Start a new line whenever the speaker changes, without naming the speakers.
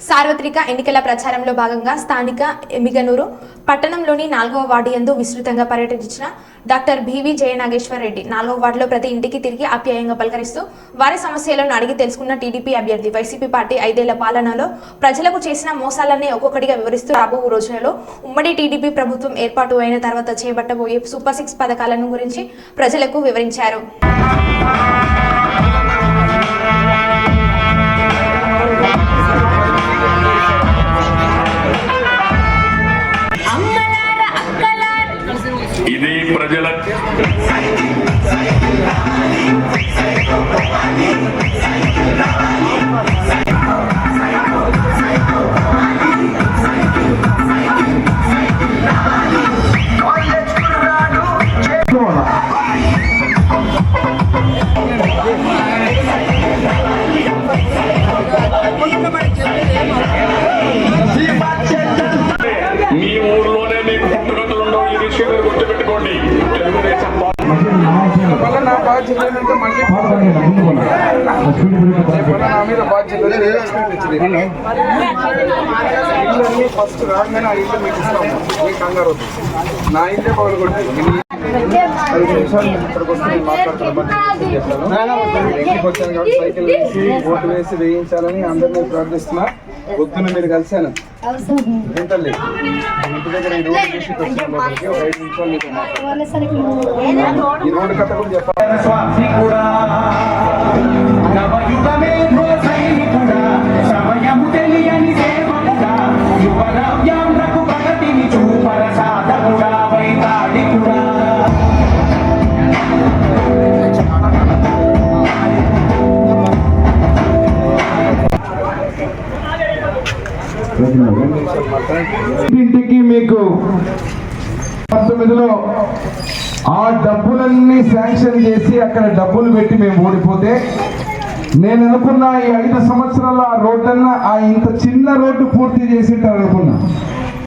సార్వత్రిక ఎన్నికల ప్రచారంలో భాగంగా స్థానిక ఎమిగనూరు పట్టణంలోని నాలుగవ వార్డు యందు విస్తృతంగా పర్యటించిన డాక్టర్ బివి జయనాగేశ్వర్ రెడ్డి నాలుగవ వార్డులో ప్రతి ఇంటికి తిరిగి ఆప్యాయంగా పలకరిస్తూ వారి సమస్యలను అడిగి తెలుసుకున్న టీడీపీ అభ్యర్థి వైసీపీ పార్టీ ఐదేళ్ళ పాలనలో ప్రజలకు చేసిన మోసాలన్నీ ఒక్కొక్కటిగా వివరిస్తూ రాబో రోజులలో ఉమ్మడి టీడీపీ ప్రభుత్వం ఏర్పాటు అయిన తర్వాత చేపట్టబోయే సూపర్ సిక్స్ పథకాలను గురించి ప్రజలకు వివరించారు.
Adelante. మీరు తెలుగుదేశం
నా బాధ్యత నా మీద బాధ్యత లేదు, ఫస్ట్ రాగానే ఆ ఇల్లు మీకు ఇస్తాము కంగారు నా ఇల్లే పగలు కొట్టి ఐదు నిమిషాలు ఇక్కడికి వస్తే నేను మాట్లాడతాను బట్ చెప్పాను ఇంటికి వచ్చాను కాబట్టి సైకిల్ వేసి ఓటు వేసి వేయించాలని అందరినీ ప్రార్థిస్తున్నా పొద్దున్న మీరు కలిశాను ఏం తల్లి ఇంటి దగ్గర ఈ రోడ్డు చూసి వచ్చాను ఐదు నిమిషాలు మీతో. ఈ రోడ్డు కట్ట కూడా చెప్పాలి
ఇంటికి మీకు పంతొమ్మిదిలో ఆ డబ్బులన్నీ శాంక్షన్ చేసి అక్కడ డబ్బులు పెట్టి మేము ఓడిపోతే నేను అనుకున్న ఈ ఐదు సంవత్సరాల ఆ రోడ్డన్నా ఆ ఇంత చిన్న రోడ్డు పూర్తి చేసింటారు అనుకున్నా